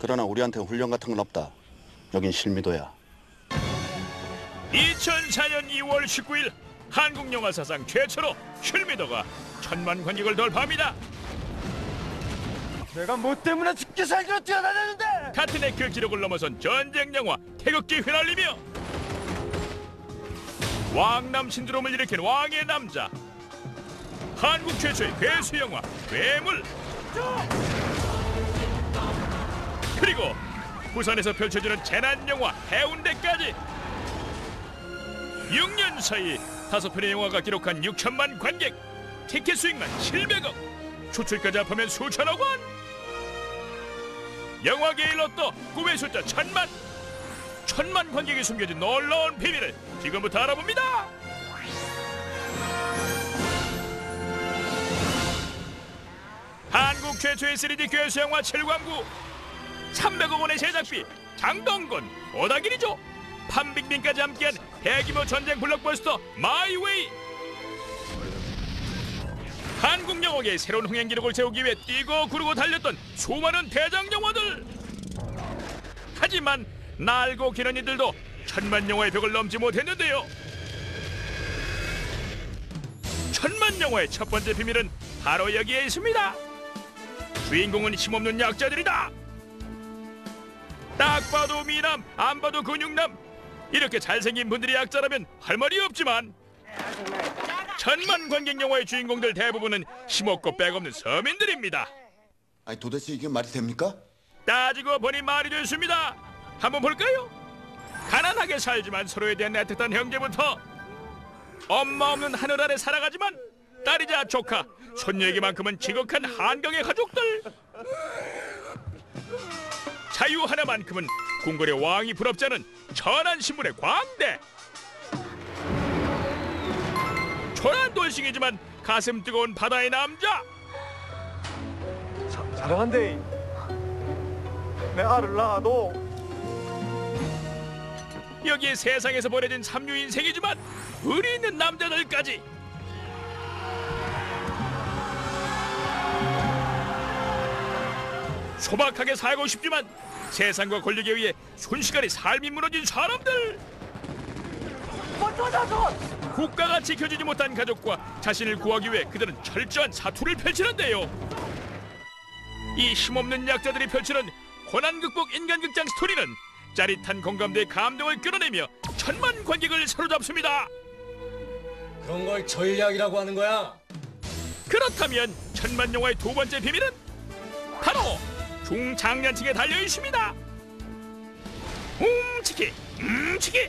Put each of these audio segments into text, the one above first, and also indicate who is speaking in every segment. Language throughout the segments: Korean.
Speaker 1: 그러나 우리한테 훈련 같은 건 없다. 여긴 실미도야.
Speaker 2: 2004년 2월 19일 한국 영화 사상 최초로 힐미더가 천만 관객을 돌파합니다.
Speaker 3: 내가 뭐 때문에 죽기 살기로 뛰어다녔는데
Speaker 2: 같은 해 그 기록을 넘어선 전쟁 영화 태극기 휘날리며 왕남 신드롬을 일으킨 왕의 남자 한국 최초의 괴수 영화 괴물 그리고 부산에서 펼쳐지는 재난 영화 해운대까지. 6년 사이 다섯 편의 영화가 기록한 6천만 관객. 티켓 수익만 700억. 추출까지 합하면 수천억 원. 영화계의 로또 꿈의 숫자 천만. 천만 관객이 숨겨진 놀라운 비밀을 지금부터 알아봅니다. 한국 최초의 3D 괴수 영화 7광구 300억 원의 제작비 장동건 오다길이죠. 판빙빙까지 함께한 대규모 전쟁 블록버스터 마이웨이. 한국 영화계의 새로운 흥행 기록을 세우기 위해 뛰고 구르고 달렸던 수많은 대장 영화들. 하지만 날고 기는 이들도 천만 영화의 벽을 넘지 못했는데요. 천만 영화의 첫 번째 비밀은 바로 여기에 있습니다. 주인공은 힘없는 약자들이다 딱 봐도 미남 안 봐도 근육남 이렇게 잘생긴 분들이 약자라면 할 말이 없지만 천만 관객 영화의 주인공들 대부분은 힘없고 백없는 서민들입니다
Speaker 4: 아니 도대체 이게 말이 됩니까?
Speaker 2: 따지고 보니 말이 됐습니다 한번 볼까요? 가난하게 살지만 서로에 대한 애틋한 형제부터 엄마 없는 하늘 아래 살아가지만 딸이자 조카 손녀에게만큼은 지극한 한경의 가족들 자유 하나만큼은 궁궐의 왕이 부럽지 않은 천한 신분의 광대. 초란 돌싱이지만 가슴 뜨거운 바다의 남자.
Speaker 3: 사랑한대. 내 알을 낳아도.
Speaker 2: 여기에 세상에서 보내진 삼류 인생이지만 의리 있는 남자들까지. 소박하게 살고 싶지만 세상과 권력에 의해 순식간에 삶이 무너진 사람들 국가가 지켜주지 못한 가족과 자신을 구하기 위해 그들은 철저한 사투를 펼치는데요 이 힘없는 약자들이 펼치는 고난 극복 인간극장 스토리는 짜릿한 공감대의 감동을 끌어내며 천만 관객을 사로잡습니다.
Speaker 5: 그런 걸 전략이라고 하는 거야.
Speaker 2: 그렇다면 천만 영화의 두 번째 비밀은 바로 중장년층에 달려 있습니다. 움치기, 움치기,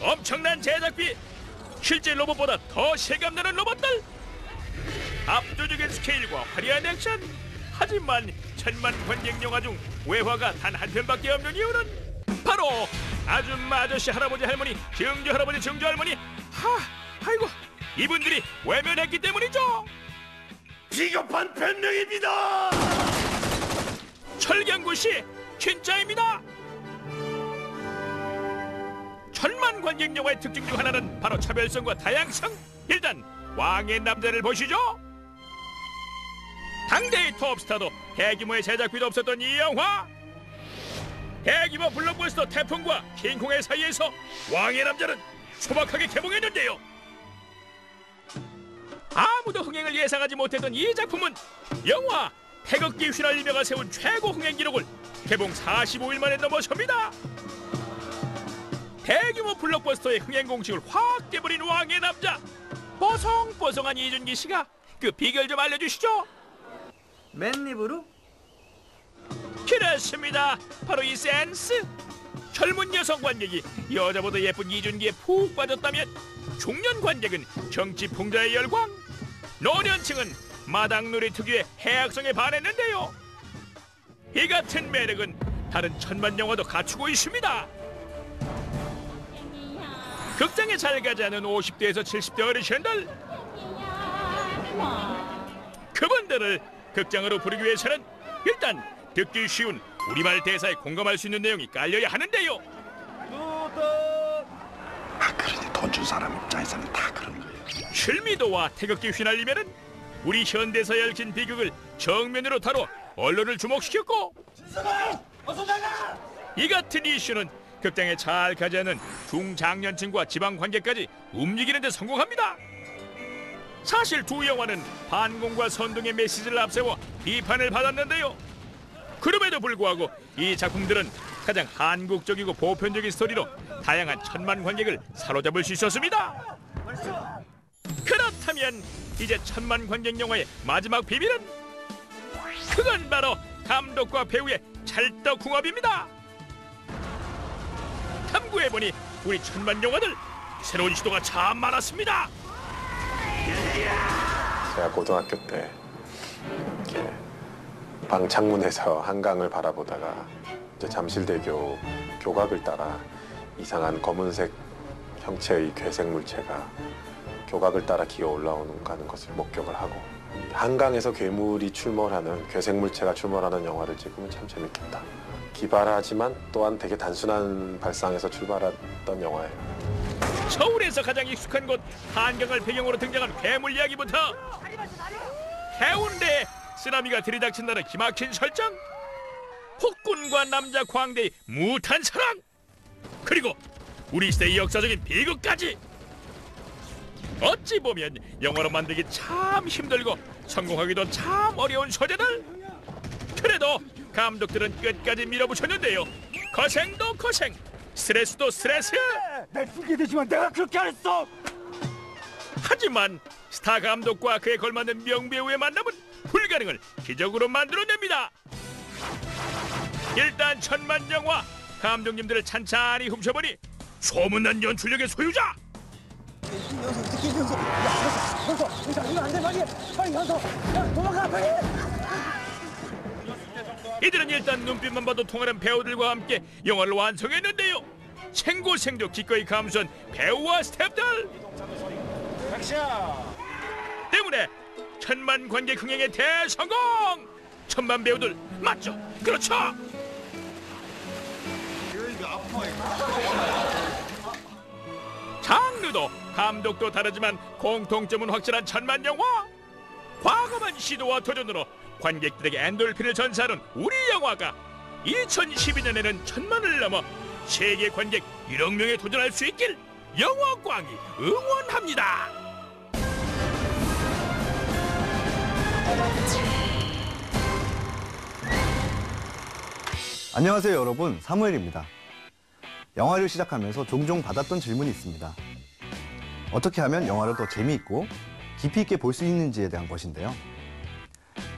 Speaker 2: 엄청난 제작비, 실제 로봇보다 더 실감나는 로봇들, 압도적인 스케일과 화려한 액션. 하지만 천만 관객 영화 중 외화가 단 한 편밖에 없는 이유는 바로 아줌마 아저씨 할아버지 할머니 증조 할아버지 증조 할머니 하 아이고 이분들이 외면했기 때문이죠.
Speaker 3: 비겁한 변명입니다
Speaker 2: 철경구 씨 진짜입니다. 천만 관객 영화의 특징 중 하나는 바로 차별성과 다양성. 일단 왕의 남자를 보시죠. 당대의 톱스타도 대규모의 제작비도 없었던 이 영화. 대규모 블록버스터 태풍과 킹콩의 사이에서 왕의 남자는 소박하게 개봉했는데요. 아무도 흥행을 예상하지 못했던 이 작품은 영화 태극기 휘날리며가 세운 최고 흥행 기록을 개봉 45일 만에 넘어섭니다. 대규모 블록버스터의 흥행 공식을 확 깨버린 왕의 남자 뽀송뽀송한 이준기 씨가 그 비결 좀 알려주시죠.
Speaker 6: 맨입으로?
Speaker 2: 그렇습니다. 바로 이 센스. 젊은 여성 관객이 여자보다 예쁜 이준기에 푹 빠졌다면 중년 관객은 정치 풍자의 열광, 노년층은 마당놀이 특유의 해악성에 반했는데요. 이 같은 매력은 다른 천만 영화도 갖추고 있습니다. 극장에 잘 가지 않은 50대에서 70대 어르신들 그분들을 극장으로 부르기 위해서는 일단 듣기 쉬운 우리말 대사에 공감할 수 있는 내용이 깔려야 하는데요.
Speaker 1: 아, 그러니 돈 준 사람 입장에서는 다 그런 거예요.
Speaker 2: 실미도와 태극기 휘날리면은 우리 현대사에 얽힌 비극을 정면으로 다뤄 언론을 주목시켰고 이 같은 이슈는 극장에 잘 가지 않은 중장년층과 지방 관객까지 움직이는 데 성공합니다. 사실 두 영화는 반공과 선동의 메시지를 앞세워 비판을 받았는데요. 그럼에도 불구하고 이 작품들은 가장 한국적이고 보편적인 스토리로 다양한 천만 관객을 사로잡을 수 있었습니다. 그렇다면 이제 천만 관객 영화의 마지막 비밀은 그건 바로 감독과 배우의 찰떡궁합입니다. 탐구해 보니 우리 천만 영화들 새로운 시도가 참 많았습니다.
Speaker 7: 제가 고등학교 때 이렇게 방 창문에서 한강을 바라보다가 이제 잠실대교 교각을 따라 이상한 검은색 형체의 괴색 물체가 교각을 따라 기어 올라오는 것을 목격을 하고 이 한강에서 괴물이 출몰하는 괴색 물체가 출몰하는 영화를 찍으면 참 재밌겠다. 기발하지만 또한 되게 단순한 발상에서 출발했던 영화예요.
Speaker 2: 서울에서 가장 익숙한 곳 한강을 배경으로 등장한 괴물 이야기부터 해운대에 쓰나미가 들이닥친다는 기막힌 설정 폭군과 남자 광대의 무탄 사랑 그리고 우리 시대의 역사적인 비극까지 어찌 보면 영화로 만들기 참 힘들고 성공하기도 참 어려운 소재들. 그래도 감독들은 끝까지 밀어붙였는데요. 거생도 거생. 스트레스도 스트레스.
Speaker 3: 날 풀게 되지만 내가 그렇게 안 했어.
Speaker 2: 하지만 스타 감독과 그에 걸맞는 명배우의 만남은 불가능을 기적으로 만들어냅니다. 일단 천만 영화. 감독님들을 찬찬히 훔쳐보니 소문난 연출력의 소유자 이들은 일단 눈빛만 봐도 통하는 배우들과 함께 영화를 완성했는데요. 생고생도 기꺼이 감수한 배우와 스태프들 때문에 천만 관객 흥행의 대성공! 천만 배우들 맞죠? 그렇죠? 장르도 감독도 다르지만 공통점은 확실한 천만 영화. 과감한 시도와 도전으로 관객들에게 엔돌핀을 전사하는 우리 영화가 2012년에는 천만을 넘어 세계 관객 1억 명에 도전할 수 있길 영화광이 응원합니다.
Speaker 8: 안녕하세요 여러분. 사무엘입니다. 영화를 시작하면서 종종 받았던 질문이 있습니다 어떻게 하면 영화를 더 재미있고 깊이 있게 볼 수 있는지에 대한 것인데요.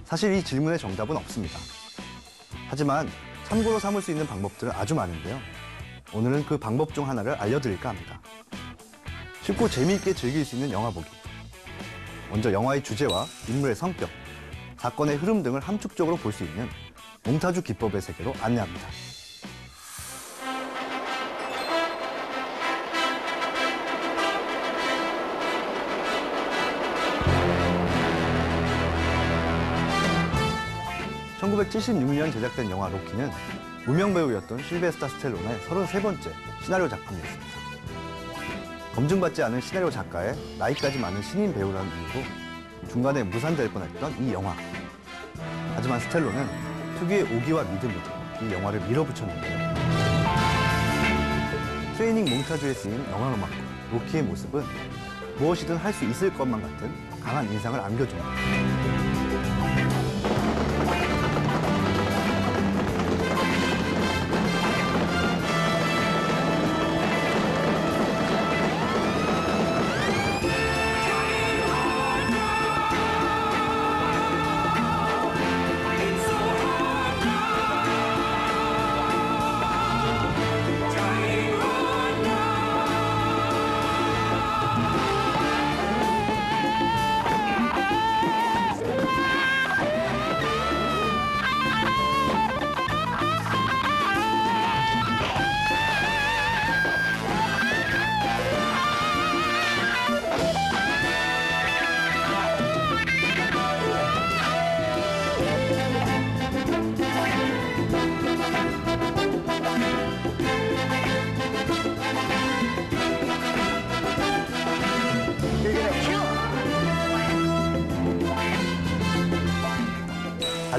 Speaker 8: 사실 이 질문의 정답은 없습니다. 하지만 참고로 삼을 수 있는 방법들은 아주 많은데요. 오늘은 그 방법 중 하나를 알려드릴까 합니다. 쉽고 재미있게 즐길 수 있는 영화 보기. 먼저 영화의 주제와 인물의 성격 사건의 흐름 등을 함축적으로 볼 수 있는 몽타주 기법의 세계로 안내합니다. (1976년) 제작된 영화 로키는 무명 배우였던 실베스타 스텔론의 33번째 시나리오 작품이었습니다. 검증받지 않은 시나리오 작가의 나이까지 많은 신인 배우라는 이유로 중간에 무산될 뻔했던 이 영화. 하지만 스텔로는 특유의 오기와 믿음으로 이 영화를 밀어붙였는데요. 트레이닝 몽타주에 쓰인 영화 음악과 로키의 모습은 무엇이든 할 수 있을 것만 같은 강한 인상을 안겨줍니다.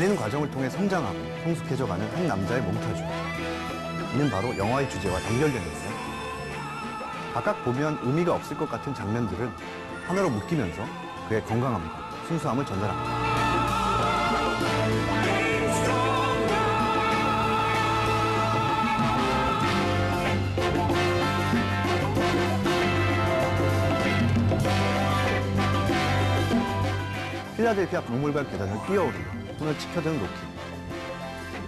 Speaker 8: 과정을 통해 성장하고 성숙해져가는 한 남자의 몽타주. 이는 바로 영화의 주제와 연결되는데요. 각각 보면 의미가 없을 것 같은 장면들은 하나로 묶이면서 그의 건강함과 순수함을 전달합니다. 필라델피아 박물관 계단을 뛰어오르며 손을 치켜드는 로키.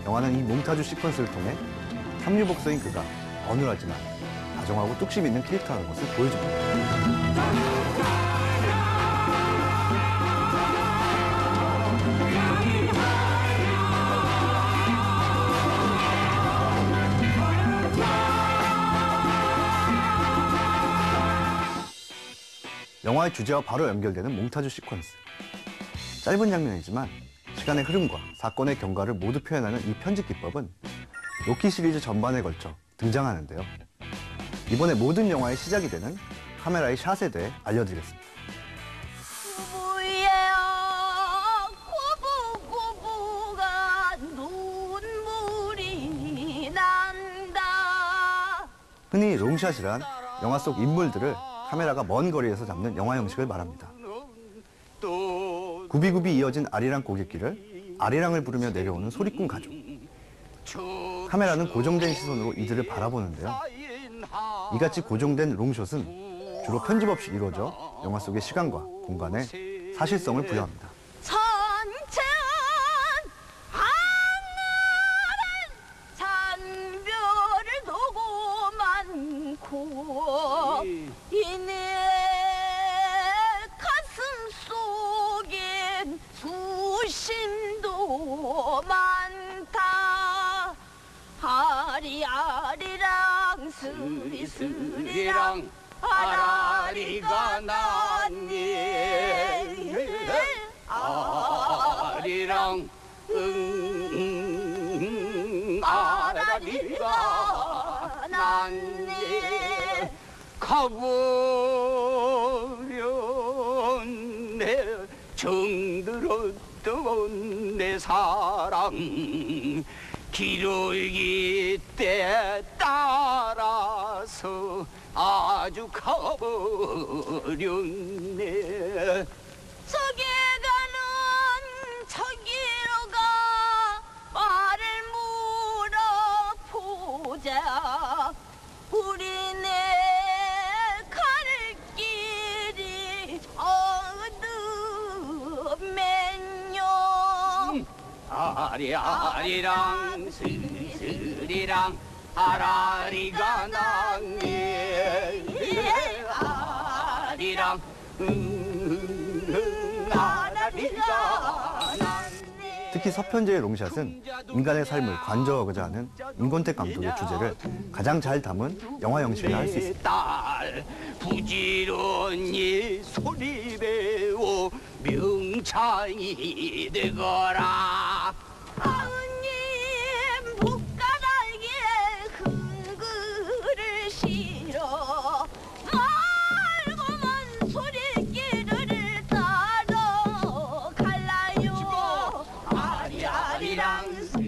Speaker 8: 영화는 이 몽타주 시퀀스를 통해 삼류복서인 그가 어눌하지만 다정하고 뚝심 있는 캐릭터라는 것을 보여줍니다. 영화의 주제와 바로 연결되는 몽타주 시퀀스. 짧은 장면이지만 시간의 흐름과 사건의 경과를 모두 표현하는 이 편집 기법은 로키 시리즈 전반에 걸쳐 등장하는데요. 이번에 모든 영화의 시작이 되는 카메라의 샷에 대해 알려드리겠습니다.
Speaker 9: 부부야 고부고부가 눈물이 난다
Speaker 8: 흔히 롱샷이란 영화 속 인물들을 카메라가 먼 거리에서 잡는 영화 형식을 말합니다. 굽이굽이 이어진 아리랑 고갯길을 아리랑을 부르며 내려오는 소리꾼 가족. 카메라는 고정된 시선으로 이들을 바라보는데요. 이같이 고정된 롱숏은 주로 편집 없이 이루어져 영화 속의 시간과 공간에 사실성을 부여합니다.
Speaker 9: 내 사랑 기러기 때 따라서 아주 가버렸네. 저기 가는 저기로 가 말을 물어보자. 우리 아리아리랑 스리스리랑 아라리가 났네 아리랑 음, 아라리가
Speaker 8: 특히 서편제의 롱샷은 인간의 삶을 관저하고자 하는 임권택 감독의 주제를 가장 잘 담은 영화 형식이라 할 수 있습니다.
Speaker 9: 딸 부지런히 소리 배워 명창이 되거라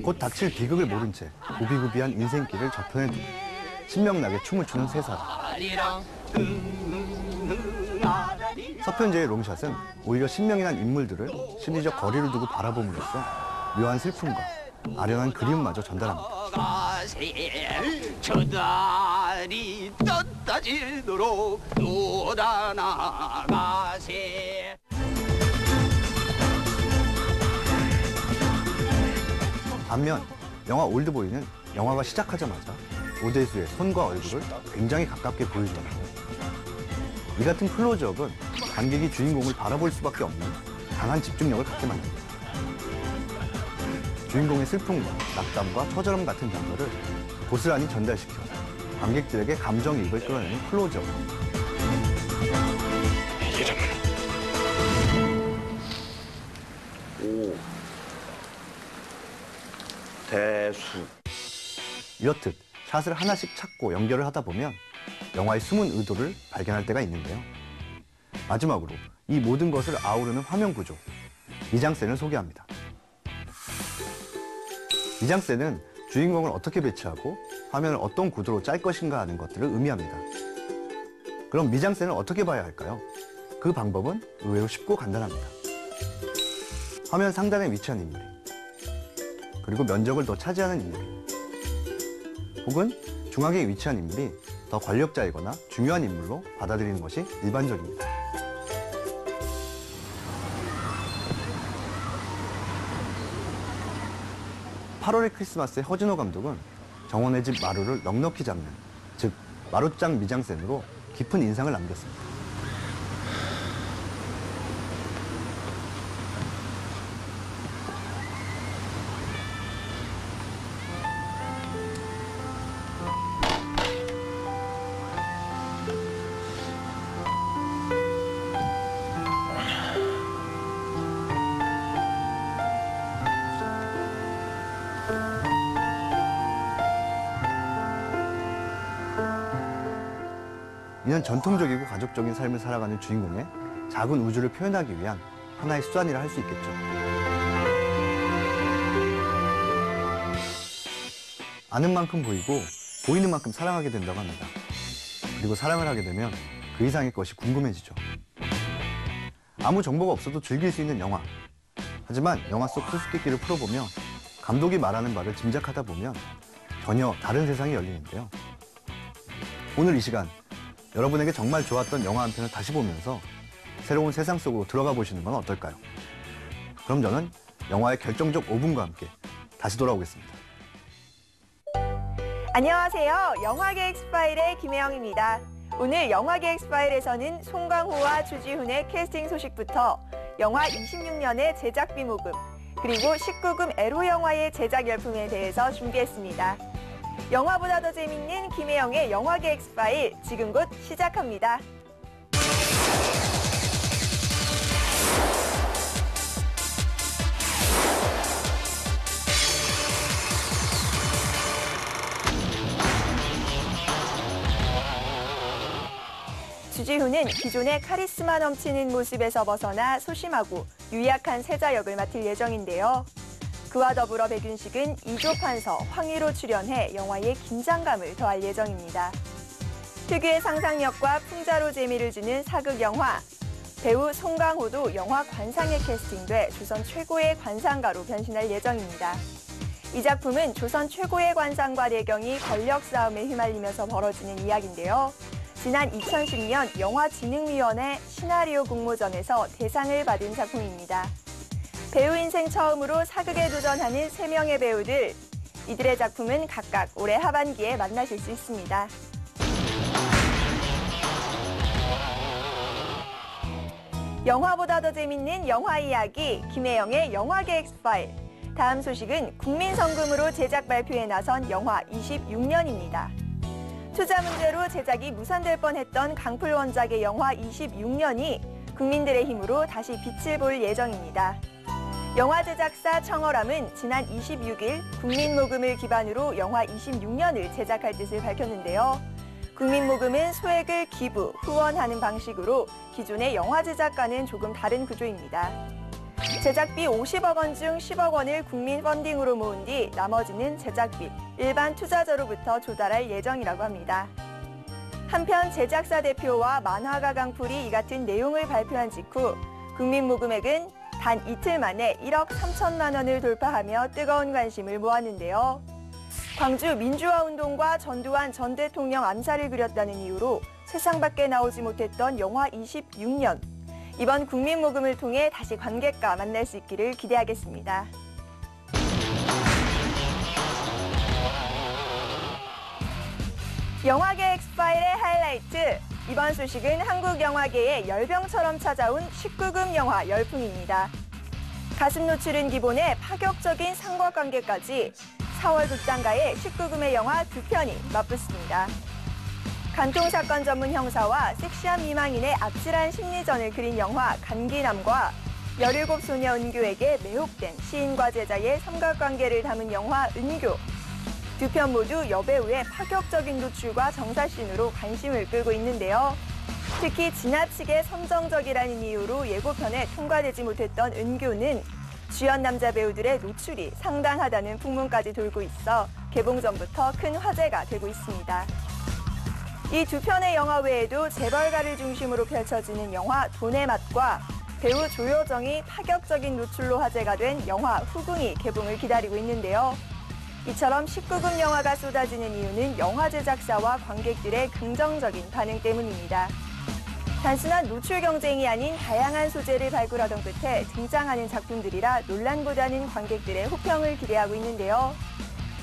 Speaker 8: 곧 닥칠 비극을 모른 채 고비고비한 인생길을 저편에 두고 신명나게 춤을 추는 세 사람. 서편제의 롱샷은 오히려 신명이란 인물들을 심리적 거리를 두고 바라봄으로써 묘한 슬픔과 아련한 그리움마저 전달합니다.
Speaker 9: 가세 저 달이 떴다 지도록 쏟아나가세
Speaker 8: 반면 영화 올드보이는 영화가 시작하자마자 오대수의 손과 얼굴을 굉장히 가깝게 보여줍니다. 이 같은 클로즈업은 관객이 주인공을 바라볼 수밖에 없는 강한 집중력을 갖게 만듭니다. 주인공의 슬픔과 낙담과 처절함 같은 단어를 고스란히 전달시켜 관객들에게 감정이입을 끌어내는 클로즈업.
Speaker 1: 대수.
Speaker 8: 이렇듯 샷을 하나씩 찾고 연결을 하다 보면 영화의 숨은 의도를 발견할 때가 있는데요. 마지막으로 이 모든 것을 아우르는 화면 구조, 미장센을 소개합니다. 미장센은 주인공을 어떻게 배치하고 화면을 어떤 구도로 짤 것인가 하는 것들을 의미합니다. 그럼 미장센을 어떻게 봐야 할까요? 그 방법은 의외로 쉽고 간단합니다. 화면 상단에 위치한 인물, 그리고 면적을 더 차지하는 인물, 혹은 중앙에 위치한 인물이 더 권력자이거나 중요한 인물로 받아들이는 것이 일반적입니다. (8월의) 크리스마스의 허진호 감독은 정원의 집 마루를 넉넉히 잡는 즉 마루장 미장센으로 깊은 인상을 남겼습니다. 이는 전통적이고 가족적인 삶을 살아가는 주인공의 작은 우주를 표현하기 위한 하나의 수단이라 할 수 있겠죠. 아는 만큼 보이고 보이는 만큼 사랑하게 된다고 합니다. 그리고 사랑을 하게 되면 그 이상의 것이 궁금해지죠. 아무 정보가 없어도 즐길 수 있는 영화. 하지만 영화 속 수수께끼를 풀어보며 감독이 말하는 바를 짐작하다 보면 전혀 다른 세상이 열리는데요. 오늘 이 시간 여러분에게 정말 좋았던 영화 한 편을 다시 보면서 새로운 세상 속으로 들어가 보시는 건 어떨까요? 그럼 저는 영화의 결정적 5분과 함께 다시 돌아오겠습니다.
Speaker 10: 안녕하세요. 영화계 엑스파일의 김혜영입니다. 오늘 영화계 엑스파일에서는 송강호와 주지훈의 캐스팅 소식부터 영화 26년의 제작비 모금, 그리고 19금 에로 영화의 제작 열풍에 대해서 준비했습니다. 영화보다 더 재밌는 김혜영의 영화계 엑스파일 지금 곧 시작합니다. 주지훈은 기존의 카리스마 넘치는 모습에서 벗어나 소심하고 유약한 세자 역을 맡을 예정인데요. 그와 더불어 백윤식은 이조 판서 황희로 출연해 영화에 긴장감을 더할 예정입니다. 특유의 상상력과 풍자로 재미를 주는 사극 영화. 배우 송강호도 영화 관상에 캐스팅돼 조선 최고의 관상가로 변신할 예정입니다. 이 작품은 조선 최고의 관상과 내경이 권력 싸움에 휘말리면서 벌어지는 이야기인데요. 지난 2010년 영화진흥위원회 시나리오 공모전에서 대상을 받은 작품입니다. 배우 인생 처음으로 사극에 도전하는 세명의 배우들. 이들의 작품은 각각 올해 하반기에 만나실 수 있습니다. 영화보다 더 재밌는 영화 이야기 김혜영의 영화계 엑스파일. 다음 소식은 국민 성금으로 제작 발표에 나선 영화 26년입니다. 투자 문제로 제작이 무산될 뻔했던 강풀 원작의 영화 26년이 국민들의 힘으로 다시 빛을 볼 예정입니다. 영화 제작사 청어람은 지난 26일 국민 모금을 기반으로 영화 26년을 제작할 뜻을 밝혔는데요. 국민 모금은 소액을 기부, 후원하는 방식으로 기존의 영화 제작과는 조금 다른 구조입니다. 제작비 50억 원 중 10억 원을 국민 펀딩으로 모은 뒤 나머지는 제작비, 일반 투자자로부터 조달할 예정이라고 합니다. 한편 제작사 대표와 만화가 강풀이 이 같은 내용을 발표한 직후 국민 모금액은 단 이틀 만에 1억 3천만 원을 돌파하며 뜨거운 관심을 모았는데요. 광주 민주화 운동과 전두환 전 대통령 암살을 그렸다는 이유로 세상 밖에 나오지 못했던 영화 26년. 이번 국민 모금을 통해 다시 관객과 만날 수 있기를 기대하겠습니다. 영화계 엑스파일의 하이라이트. 이번 소식은 한국 영화계의 열병처럼 찾아온 19금 영화 열풍입니다. 가슴 노출은 기본에 파격적인 상관관계까지 4월 극장가의 19금의 영화 두 편이 맞붙습니다. 간통사건 전문 형사와 섹시한 미망인의 아찔한 심리전을 그린 영화 간기남과 17소녀 은교에게 매혹된 시인과 제자의 삼각관계를 담은 영화 은교. 두 편 모두 여배우의 파격적인 노출과 정사신으로 관심을 끌고 있는데요. 특히 지나치게 선정적이라는 이유로 예고편에 통과되지 못했던 은교는 주연 남자 배우들의 노출이 상당하다는 풍문까지 돌고 있어 개봉 전부터 큰 화제가 되고 있습니다. 이 두 편의 영화 외에도 재벌가를 중심으로 펼쳐지는 영화 돈의 맛과 배우 조여정이 파격적인 노출로 화제가 된 영화 후궁이 개봉을 기다리고 있는데요. 이처럼 19금 영화가 쏟아지는 이유는 영화 제작사와 관객들의 긍정적인 반응 때문입니다. 단순한 노출 경쟁이 아닌 다양한 소재를 발굴하던 끝에 등장하는 작품들이라 논란보다는 관객들의 호평을 기대하고 있는데요.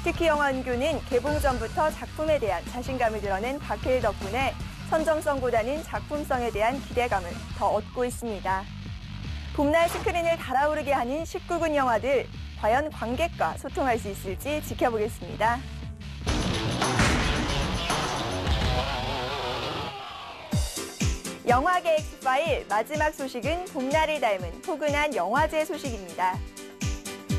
Speaker 10: 특히 영화 은교는 개봉 전부터 작품에 대한 자신감을 드러낸 박해일 덕분에 선정성보다는 작품성에 대한 기대감을 더 얻고 있습니다. 봄날 스크린을 달아오르게 하는 19군 영화들, 과연 관객과 소통할 수 있을지 지켜보겠습니다. 영화계 엑스파일 마지막 소식은 봄날을 닮은 포근한 영화제 소식입니다.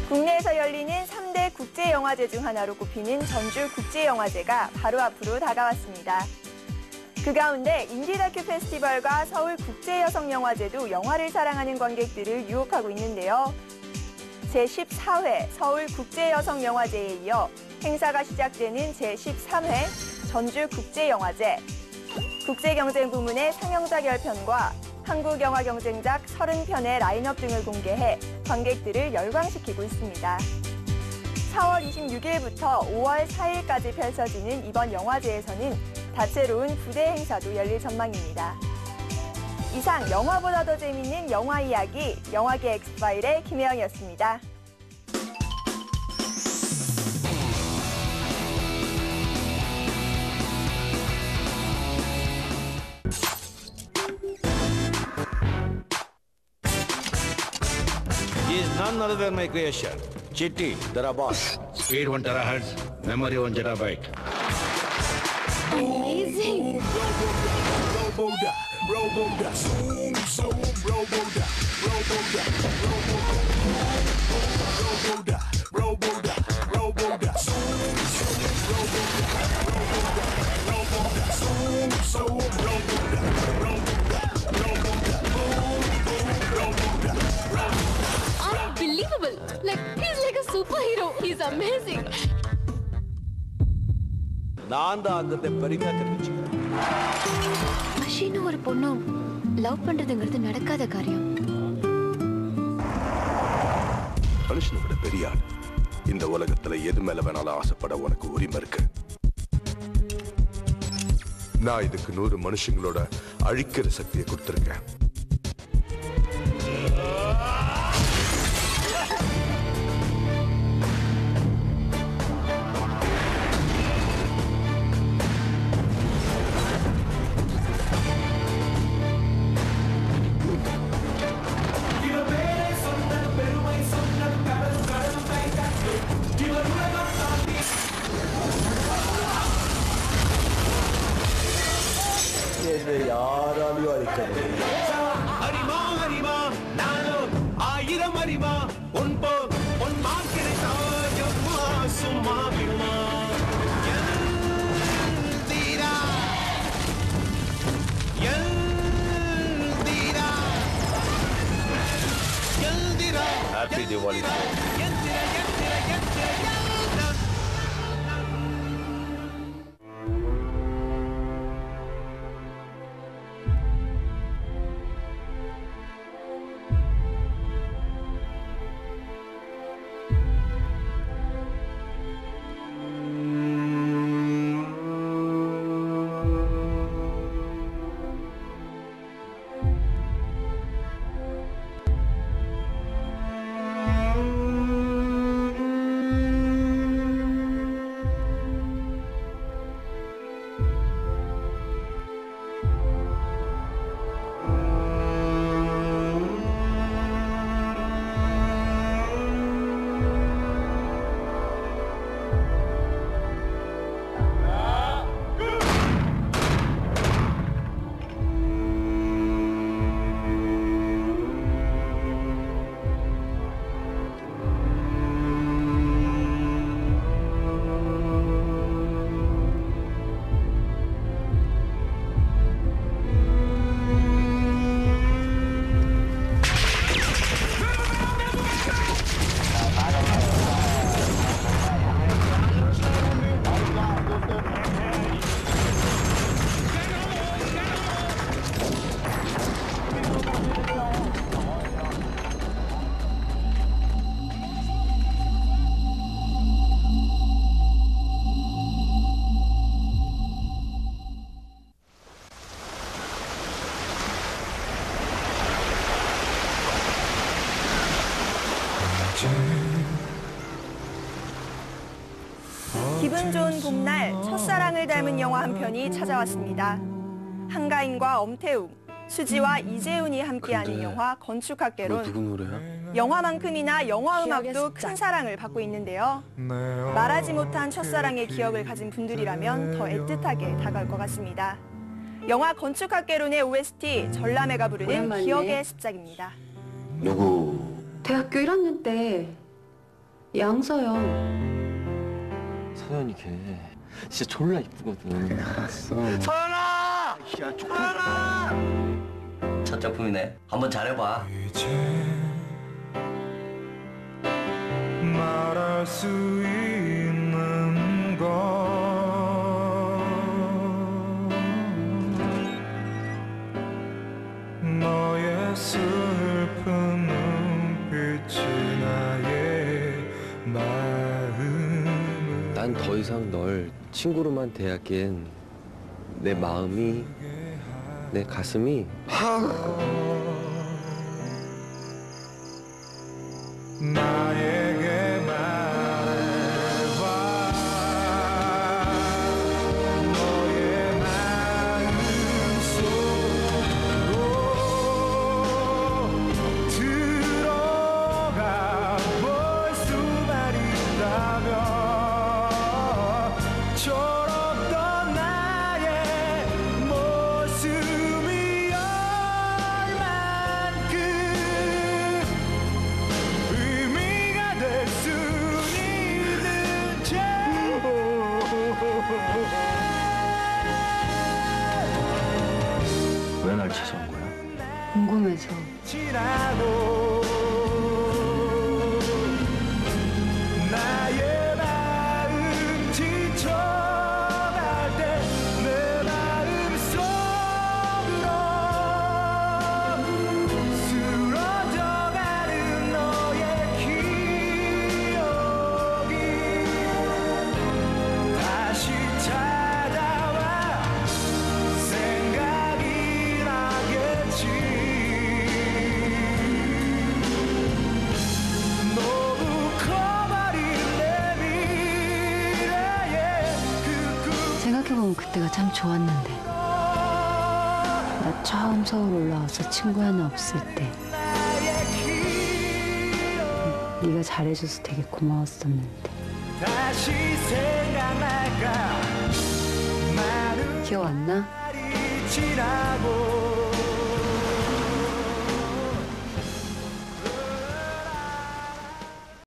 Speaker 10: 국내에서 열리는 3대 국제영화제 중 하나로 꼽히는 전주국제영화제가 바로 앞으로 다가왔습니다. 그 가운데 인디다큐 페스티벌과 서울국제여성영화제도 영화를 사랑하는 관객들을 유혹하고 있는데요. 제14회 서울국제여성영화제에 이어 행사가 시작되는 제13회 전주국제영화제, 국제경쟁 부문의 상영작 10편과 한국영화 경쟁작 30편의 라인업 등을 공개해 관객들을 열광시키고 있습니다. 4월 26일부터 5월 4일까지 펼쳐지는 이번 영화제에서는 다채로운 부대 행사도 열릴 전망입니다. 이상 영화보다 더 재밌는 영화 이야기 영화계 엑스파일의 김혜영이었습니다.
Speaker 11: is none other than my creation. Chitti, boss. Speed 1 terahertz, memory 1 gigabyte.
Speaker 9: Amazing.
Speaker 12: Unbelievable. Like, he's like a superhero. He's amazing.
Speaker 11: நான் தான் அங்கத்தை பெருமையா தெரிவிச்சுக்கிறேன்
Speaker 12: மஷினும் ஒரு பொண்ணும் லவ் பண்றதுங்கிறது நடக்காத காரியம்.
Speaker 1: மனுஷனை விட பெரிய ஆள். இந்த உலகத்துல எது மேல வேணாலும் ஆசைப்பட உனக்கு உரிமை இருக்கு. நான் இதுக்கு நூறு மனுஷங்களோட அழிக்கிற சக்தியை கொடுத்துருக்கேன்.
Speaker 10: 사랑을 닮은 영화 한 편이 찾아왔습니다. 한가인과 엄태웅, 수지와 이재훈이 함께하는 영화 건축학개론.
Speaker 13: 노래야?
Speaker 10: 영화만큼이나 영화 음악도 큰 사랑을 받고 있는데요. 말하지 못한 첫사랑의 기억을 가진 분들이라면 더 애틋하게 다가올 것 같습니다. 영화 건축학개론의 OST 전람회가 부르는
Speaker 12: 오랜만이네.
Speaker 10: 기억의 습작입니다.
Speaker 13: 누구?
Speaker 12: 대학교 1학년 때 양서영
Speaker 13: 서연이 걔 진짜 졸라 이쁘거든. 알았어.
Speaker 9: 서연아! 야, 서연아! 첫 작품이네. 한번 잘해봐.
Speaker 3: 말할 수 있는 건 너의 슬픈 눈빛이 나의 마음을
Speaker 13: 난 더 이상 널 친구로만 대하기엔 내 마음이 내 가슴이
Speaker 3: 나
Speaker 12: 친구 하나 없을 때 네가 잘해줘서 되게 고마웠었는데 기억 안 나?